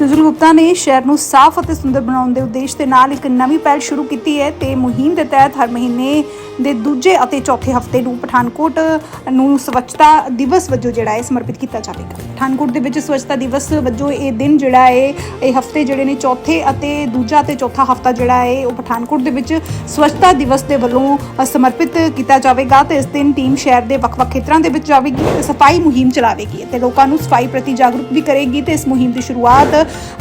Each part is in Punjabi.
ਸੁਜਲ ਗੁਪਤਾ ਨੇ ਸ਼ਹਿਰ ਨੂੰ ਸਾਫ਼ ਅਤੇ ਸੁੰਦਰ ਬਣਾਉਣ ਦੇ ਉਦੇਸ਼ ਦੇ ਨਾਲ ਇੱਕ ਨਵੀਂ ਪਹਿਲ ਸ਼ੁਰੂ ਕੀਤੀ ਹੈ ਤੇ ਮੁਹਿੰਮ ਦੇ ਤਹਿਤ ਹਰ ਮਹੀਨੇ ਦੇ ਦੂਜੇ ਅਤੇ ਚੌਥੇ ਹਫ਼ਤੇ ਨੂੰ ਪਠਾਨਕੋਟ ਨੂੰ ਸਵੱਛਤਾ ਦਿਵਸ ਵਜੋਂ ਜਿਹੜਾ ਹੈ ਸਮਰਪਿਤ ਕੀਤਾ ਜਾਵੇਗਾ। ਪਠਾਨਕੋਟ ਦੇ ਵਿੱਚ ਸਵੱਛਤਾ ਦਿਵਸ ਵਜੋਂ ਇਹ ਦਿਨ ਜਿਹੜਾ ਹੈ, ਇਹ ਹਫ਼ਤੇ ਜਿਹੜੇ ਨੇ ਚੌਥੇ ਅਤੇ ਦੂਜਾ ਤੇ ਚੌਥਾ ਹਫਤਾ ਜਿਹੜਾ ਹੈ, ਉਹ ਪਠਾਨਕੋਟ ਦੇ ਵਿੱਚ ਸਵੱਛਤਾ ਦਿਵਸ ਦੇ ਵੱਲੋਂ ਸਮਰਪਿਤ ਕੀਤਾ ਜਾਵੇਗਾ ਤੇ ਇਸ ਦਿਨ ਟੀਮ ਸ਼ਹਿਰ ਦੇ ਵੱਖ-ਵੱਖ ਖੇਤਰਾਂ ਦੇ ਵਿੱਚ ਜਾਵੇਗੀ ਤੇ ਸਫ਼ਾਈ ਮੁਹਿੰਮ ਚਲਾਵੇਗੀ ਤੇ ਲੋਕਾਂ ਨੂੰ ਸਫ਼ਾਈ ਪ੍ਰਤੀ ਜਾਗਰੂਕ ਵੀ ਕਰੇਗੀ ਤੇ ਇਸ ਮੁਹਿੰਮ ਦੀ ਸ਼ੁਰੂਆਤ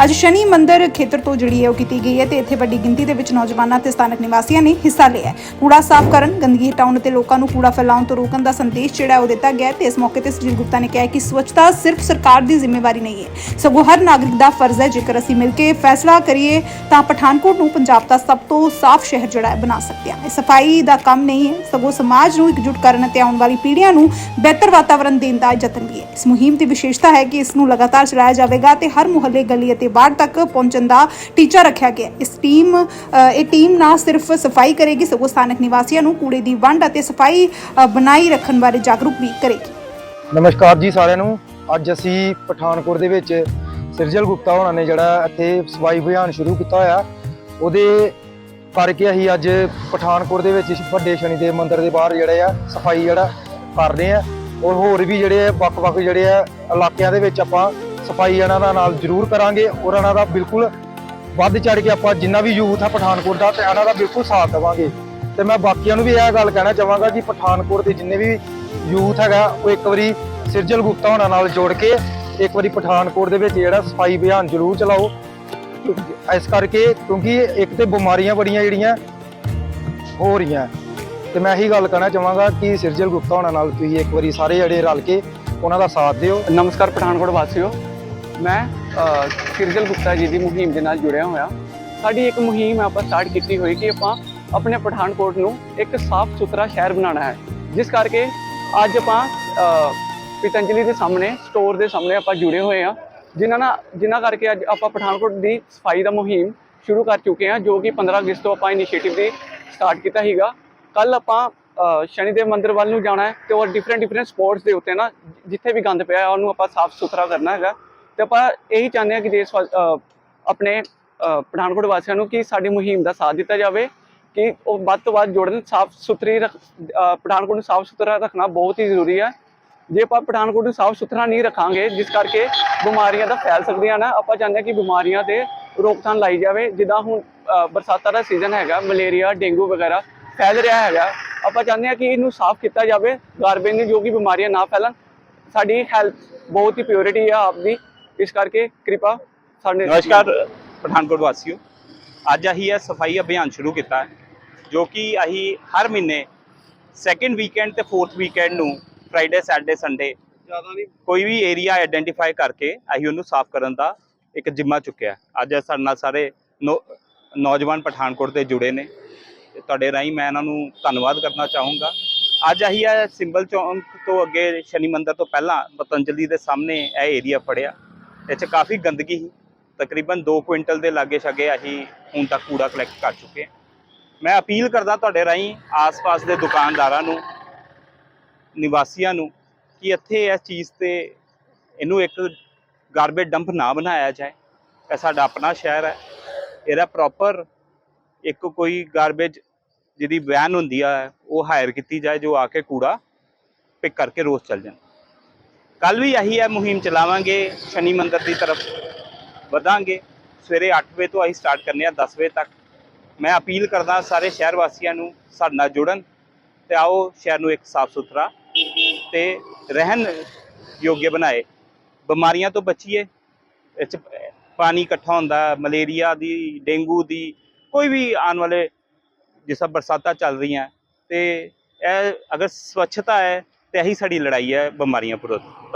ਅੱਜ ਸ਼ਨੀ ਮੰਦਿਰ ਖੇਤਰ ਤੋਂ ਜਿਹੜੀ ਹੈ ਉਹ ਕੀਤੀ ਗਈ ਹੈ ਤੇ ਇੱਥੇ ਵੱਡੀ ਗਿਣਤੀ ਦੇ ਵਿੱਚ ਨੌਜਵਾਨਾਂ ਤੇ ਸਥਾਨਕ ਨਿਵਾਸੀਆਂ ਨੇ ਹਿੱਸਾ ਲਿਆ ਕੂੜਾ ਸਾਫ਼ ਕਰਨ, ਗੰਦਗੀ ਹਟਾਉਣ ਤੇ ਲੋਕਾਂ ਨੂੰ ਕੂੜਾ ਫੈਲਾਉਣ ਤੋਂ ਰੋਕਣ ਦਾ ਸੰਦੇਸ਼ ਜਿਹੜਾ ਉਹ ਦਿੱਤਾ ਗਿਆ ਤੇ ਇਸ ਮੌਕੇ ਤੇ ਸੁਜੀਤ ਗੁਪਤਾ ਨੇ ਕਿਹਾ ਕਿ ਸਵੱਛਤਾ ਸਿਰਫ ਸਰਕਾਰ ਦੀ ਜ਼ਿੰਮੇਵਾਰੀ ਨਹੀਂ ਹੈ। ਸਗੋਂ ਹਰ ਨਾਗਰਿਕ ਦਾ ਫਰਜ਼ ਹੈ ਜੇਕਰ ਅਸੀਂ ਮਿਲ ਕੇ ਫੈਸਲਾ ਕਰੀਏ ਤਾਂ ਪਠਾਨਕੋਟ ਨੂੰ ਪੰਜਾਬ ਦਾ ਸਭ ਤੋਂ ਸਾਫ਼ ਸ਼ਹਿਰ ਜਿਹੜਾ ਹੈ ਬਣਾ ਸਕਦੇ ਹਾਂ। ਇਹ ਸਫ਼ਾਈ ਦਾ ਕੰਮ ਨਹੀਂ ਹੈ, ਸਗੋਂ ਸਮਾਜ ਨੂੰ ਇਕਜੁੱਟ ਕਰਨ ਅਤੇ ਆਉਣ ਵਾਲੀ ਪੀੜ੍ਹੀਆਂ ਨੂੰ ਬਿਹਤਰ ਵਾਤਾਵਰਣ ਦੇਣ ਦਾ ਯਤਨ ਵੀ ਹੈ। ਇਸ ਮੁਹਿੰਮ ਦੀ ਵਿਸ਼ੇਸ਼ਤਾ ਹੈ ਕਿ ਇਸ ਨੂੰ ਲਗਾਤਾਰ ਚਲਾਇਆ ਜਾਵੇਗਾ ਤੇ ਹਰ ਮੁਹੱਲੇ ਗਲੀ ਅਤੇ ਵਾਰਡ ਤੱਕ ਪਹੁੰਚਣ ਦਾ ਟੀਚਾ ਰੱਖਿਆ ਗਿਆ। ਇਸ ਟੀਮ ਇਹ ਟੀਮ ਨਾ ਸਿਰਫ ਸਫ਼ਾਈ ਕਰੇਗੀ, ਸਗੋਂ ਸਥਾਨਕ ਨਿਵਾਸੀਆਂ ਨੂੰ ਕੂੜੇ ਦੀ ਵੰਡ ਅਤੇ ਸਫ਼ਾਈ ਬਣਾਈ ਰੱਖਣ ਬਾਰੇ ਜਾਗਰੂਕ ਵੀ ਕਰੇਗੀ। ਨਮਸਕਾਰ ਜੀ ਸਾਰਿਆਂ ਨੂੰ। ਅੱਜ ਅਸੀਂ ਪਠਾਨਕੋਟ ਦੇ ਵਿੱਚ ਸਿਰਜਲ ਗੁਪਤਾ ਹੋਣਾ ਨੇ ਜਿਹੜਾ ਇੱਥੇ ਸਫ਼ਾਈ ਅਭਿਆਨ ਸ਼ੁਰੂ ਕੀਤਾ ਹੋਇਆ। ਉਹਦੇ ਕਰਕੇ ਅਸੀਂ ਅੱਜ ਪਠਾਨਕੋਟ ਦੇ ਵਿੱਚ ਵੱਡੇ ਸ਼ਨੀ ਦੇ ਮੰਦਿਰ ਦੇ ਬਾਹਰ ਜਿਹੜੇ ਆ, ਸਫ਼ਾਈ ਜਿਹੜਾ ਕਰ ਰਹੇ ਆ। ਔਰ ਹੋਰ ਵੀ ਜਿਹੜੇ ਆ ਵੱਖ-ਵੱਖ ਜਿਹੜੇ ਆ, ਇਲਾਕਿਆਂ ਦੇ ਵਿੱਚ ਆਪਾਂ ਸਫ਼ਾਈ ਇਹਨਾਂ ਦਾ ਨਾਲ ਜ਼ਰੂਰ ਕਰਾਂਗੇ ਔਰ ਇਹਨਾਂ ਦਾ ਬਿਲਕੁਲ ਵੱਧ ਚੜ ਕੇ ਆਪਾਂ ਜਿੰਨਾ ਵੀ ਯੂਥ ਆ ਪਠਾਨਕੋਟ ਦਾ, ਤੇ ਇਹਨਾਂ ਦਾ ਬਿਲਕੁਲ ਸਾਥ ਦੇਵਾਂਗੇ। ਤੇ ਮੈਂ ਬਾਕੀਆਂ ਨੂੰ ਵੀ ਇਹ ਗੱਲ ਕਹਿਣਾ ਚਾਹਾਂਗਾ ਕਿ ਪਠਾਨਕੋਟ ਦੇ ਜਿੰਨੇ ਵੀ ਯੂਥ ਹੈਗਾ, ਉਹ ਇੱਕ ਵਾਰੀ ਸਿਰਜਲ ਗੁਪਤਾ ਹੋਣਾ ਨਾਲ ਜੋੜ ਕੇ ਇੱਕ ਵਾਰੀ ਪਠਾਨਕੋਟ ਦੇ ਵਿੱਚ ਜਿਹੜਾ ਸਫ਼ਾਈ ਅਭਿਆਨ ਜ਼ਰੂਰ ਚਲਾਓ। ਇਸ ਕਰਕੇ ਕਿਉਂਕਿ ਇੱਕ ਤੇ ਬਿਮਾਰੀਆਂ ਬੜੀਆਂ ਜਿਹੜੀਆਂ ਹੋ ਰਹੀਆਂ। ਤੇ ਮੈਂ ਇਹੀ ਗੱਲ ਕਹਿਣਾ ਚਾਹਾਂਗਾ ਕਿ ਸਿਰਜਲ ਗੁਪਤਾ ਹੋਣਾ ਨਾਲ ਤੁਸੀਂ ਇੱਕ ਵਾਰੀ ਸਾਰੇ ਜਿਹੜੇ ਰਲ ਕੇ ਉਹਨਾਂ ਦਾ ਸਾਥ ਦਿਓ। ਨਮਸਕਾਰ ਪਠਾਨਕੋਟ ਵਾਸੀਓ। ਮੈਂ ਅ, ਕਿਰਜਲ ਗੁਪਤਾ ਜੀ ਦੀ ਮੁਹਿੰਮ ਦੇ ਨਾਲ ਜੁੜਿਆ ਹੋਇਆ। ਸਾਡੀ ਇੱਕ ਮੁਹਿੰਮ ਆਪਾਂ ਸਟਾਰਟ ਕੀਤੀ ਹੋਈ ਕਿ ਆਪਾਂ ਆਪਣੇ ਪਠਾਨਕੋਟ ਨੂੰ ਇੱਕ ਸਾਫ਼ ਸੁਥਰਾ ਸ਼ਹਿਰ ਬਣਾਉਣਾ ਹੈ। ਜਿਸ ਕਰਕੇ ਅੱਜ ਆਪਾਂ ਅ, ਪਿਤੰਜਲੀ ਦੇ ਸਾਹਮਣੇ ਸਟੋਰ ਦੇ ਸਾਹਮਣੇ ਆਪਾਂ ਜੁੜੇ ਹੋਏ ਆ ਜਿਨ੍ਹਾਂ ਨਾਲ ਜਿਨ੍ਹਾਂ ਕਰਕੇ ਅੱਜ ਆਪਾਂ ਪਠਾਨਕੋਟ ਦੀ ਸਫ਼ਾਈ ਦਾ ਮੁਹਿੰਮ ਸ਼ੁਰੂ ਕਰ ਚੁੱਕੇ ਹਾਂ ਜੋ ਕਿ 15 ਅਗਸਤ ਤੋਂ ਆਪਾਂ ਇਨੀਸ਼ੀਏਟਿਵ ਦੀ ਸਟਾਰਟ ਕੀਤਾ ਸੀਗਾ। ਕੱਲ ਆਪਾਂ ਅ, ਸ਼ਨੀਦੇਵ ਮੰਦਿਰ ਵੱਲ ਨੂੰ ਜਾਣਾ ਹੈ ਤੇ ਉਹ ਡਿਫਰੈਂਟ ਡਿਫਰੈਂਟ ਸਪੋਰਟਸ ਦੇ ਉੱਤੇ ਨਾ ਜਿੱਥੇ ਵੀ ਗੰਦ ਪਿਆ ਹੈ ਉਹਨੂੰ ਆਪਾਂ ਸਾਫ਼ ਸੁਥਰਾ ਕਰਨਾ ਹੈਗਾ। ਤੇ ਆਪਾਂ ਇਹੀ ਚਾਹੁੰਦੇ ਹਾਂ ਕਿ ਦੇਸ਼ ਵਾ- ਆਪਣੇ ਪਠਾਨਕੋਟ ਵਾਸੀਆਂ ਨੂੰ ਕਿ ਸਾਡੀ ਮੁਹਿੰਮ ਦਾ ਸਾਥ ਦਿੱਤਾ ਜਾਵੇ, ਕਿ ਉਹ ਵੱਧ ਤੋਂ ਵੱਧ ਜੋੜਨ, ਸਾਫ਼ ਸੁਥਰੀ ਰੱਖ ਪਠਾਨਕੋਟ ਨੂੰ ਸਾਫ਼ ਸੁਥਰਾ ਰੱਖਣਾ ਬਹੁਤ ਹੀ ਜ਼ਰੂਰੀ ਹੈ ਜੇ ਆਪਾਂ ਪਠਾਨਕੋਟ ਨੂੰ ਸਾਫ਼ ਸੁਥਰਾ ਨਹੀਂ ਰੱਖਾਂਗੇ, ਜਿਸ ਕਰਕੇ ਬਿਮਾਰੀਆਂ ਦਾ ਫੈਲ ਸਕਦੀਆਂ ਨਾ, ਆਪਾਂ ਚਾਹੁੰਦੇ ਹਾਂ ਕਿ ਬਿਮਾਰੀਆਂ ਤੇ ਰੋਕਥਾਮ ਲਾਈ ਜਾਵੇ, ਜਿੱਦਾਂ ਹੁਣ ਬਰਸਾਤਾਂ ਦਾ ਸੀਜ਼ਨ ਹੈਗਾ, ਮਲੇਰੀਆ, ਡੇਂਗੂ ਵਗੈਰਾ ਫੈਲ ਰਿਹਾ ਹੈਗਾ, ਆਪਾਂ ਚਾਹੁੰਦੇ ਹਾਂ ਕਿ ਇਹਨੂੰ ਸਾਫ਼ ਕੀਤਾ ਜਾਵੇ, ਗਾਰਬੇਜ ਨੂੰ ਜੋ ਕਿ ਬਿਮਾਰੀਆਂ ਨਾ ਫੈਲਣ, ਸਾਡੀ ਹੈਲਥ ਬਹੁਤ ਹੀ ਪਿਓਰਿਟੀ ਆ ਆਪਦੀ ਇਸ ਕਰਕੇ ਕਿਰਪਾ ਸਾਡੇ ਨਮਸਕਾਰ ਪਠਾਨਕੋਟ ਵਾਸੀਓ। ਅੱਜ ਅਸੀਂ ਇਹ ਸਫ਼ਾਈ ਅਭਿਆਨ ਸ਼ੁਰੂ ਕੀਤਾ ਹੈ ਜੋ ਕਿ ਅਸੀਂ ਹਰ ਮਹੀਨੇ ਸੈਕੰਡ ਵੀਕਐਂਡ ਤੇ ਫੋਰਥ ਵੀਕਐਂਡ ਨੂੰ ਫਰਾਈਡੇ ਸੈਟਰਡੇ ਸੰਡੇ ਜ਼ਿਆਦਾ ਨਹੀਂ। ਕੋਈ ਵੀ ਏਰੀਆ ਆਇਡੈਂਟੀਫਾਈ ਕਰਕੇ ਅਸੀਂ ਉਹਨੂੰ ਸਾਫ਼ ਕਰਨ ਦਾ ਇੱਕ ਜ਼ਿੰਮਾ ਚੁੱਕਿਆ ਅੱਜ ਸਾਡੇ ਨਾਲ ਸਾਰੇ ਨੌਜਵਾਨ ਪਠਾਨਕੋਟ ਦੇ ਜੁੜੇ ਨੇ। ਤੁਹਾਡੇ ਰਾਹੀਂ ਮੈਂ ਇਹਨਾਂ ਨੂੰ ਧੰਨਵਾਦ ਕਰਨਾ ਚਾਹੂੰਗਾ। ਅੱਜ ਅਸੀਂ ਇਹ ਸਿੰਬਲ ਚੌਂਕ ਤੋਂ ਅੱਗੇ ਸ਼ਨੀ ਮੰਦਿਰ ਤੋਂ ਪਹਿਲਾਂ ਪਤੰਜਲੀ ਦੇ ਸਾਹਮਣੇ ਇਹ ਏਰੀਆ ਫੜਿਆ। ਇੱਥੇ ਕਾਫੀ ਗੰਦਗੀ ਸੀ। ਤਕਰੀਬਨ 2 ਕੁਇੰਟਲ ਦੇ ਲਾਗੇ ਛਾਗੇ ਅਸੀਂ ਹੁਣ ਤੱਕ ਕੂੜਾ ਕਲੈਕਟ ਕਰ ਚੁੱਕੇ ਹਾਂ। ਮੈਂ ਅਪੀਲ ਕਰਦਾ ਤੁਹਾਡੇ ਰਾਹੀਂ ਆਸ-ਪਾਸ ਦੇ ਦੁਕਾਨਦਾਰਾਂ ਨੂੰ, ਨਿਵਾਸੀਆਂ ਨੂੰ ਕਿ ਇੱਥੇ ਇਸ ਚੀਜ਼ ਤੇ ਇਹਨੂੰ ਇੱਕ ਗਾਰਬੇਜ ਡੰਪ ਨਾ ਬਣਾਇਆ ਜਾਏ। ਇਹ ਸਾਡਾ ਆਪਣਾ ਸ਼ਹਿਰ ਹੈ। ਇਹਦਾ ਪ੍ਰੋਪਰ ਇੱਕ ਕੋਈ ਗਾਰਬੇਜ ਜਿਹਦੀ ਵੈਨ ਹੁੰਦੀ ਆ, ਉਹ ਹਾਇਰ ਕੀਤੀ ਜਾਏ, ਜੋ ਆ ਕੇ ਕੂੜਾ ਪਿਕ ਕਰਕੇ ਰੋਜ਼ ਚੱਲ ਜਾਣ। ਕੱਲ ਵੀ ਇਹੀ ਹੈ, ਮੁਹਿੰਮ ਚਲਾਵਾਂਗੇ, ਸ਼ਨੀ ਮੰਦਿਰ ਦੀ ਤਰਫ ਵਧਾਂਗੇ। ਸਵੇਰੇ 8 ਵਜੇ ਤੋਂ ਅਸੀਂ ਸਟਾਰਟ ਕਰਨੇ ਆ 10 ਵਜੇ ਤੱਕ। ਮੈਂ ਅਪੀਲ ਕਰਦਾ ਸਾਰੇ ਸ਼ਹਿਰ ਵਾਸੀਆਂ ਨੂੰ ਸਾਡੇ ਨਾਲ ਜੁੜਨ ਤੇ ਆਓ ਸ਼ਹਿਰ ਨੂੰ ਇੱਕ ਸਾਫ਼ ਸੁਥਰਾ ਤੇ ਰਹਿਣ ਯੋਗ ਬਣਾਏ। ਬਿਮਾਰੀਆਂ ਤੋਂ ਬਚੀਏ। ਇਹ 'ਚ ਪਾਣੀ ਇਕੱਠਾ ਹੁੰਦਾ, ਮਲੇਰੀਆ ਦੀ, ਡੇਂਗੂ ਦੀ, ਕੋਈ ਵੀ ਆਉਣ ਵਾਲੇ ਜਿਸ ਬਰਸਾਤਾਂ ਚੱਲ ਰਹੀਆਂ ਤੇ ਇਹ ਅਗਰ ਸਵੱਛਤਾ ਹੈ ਤੇ ਇਹੀ ਸਾਡੀ ਲੜਾਈ ਹੈ ਬਿਮਾਰੀਆਂ ਵਿਰੁੱਧ।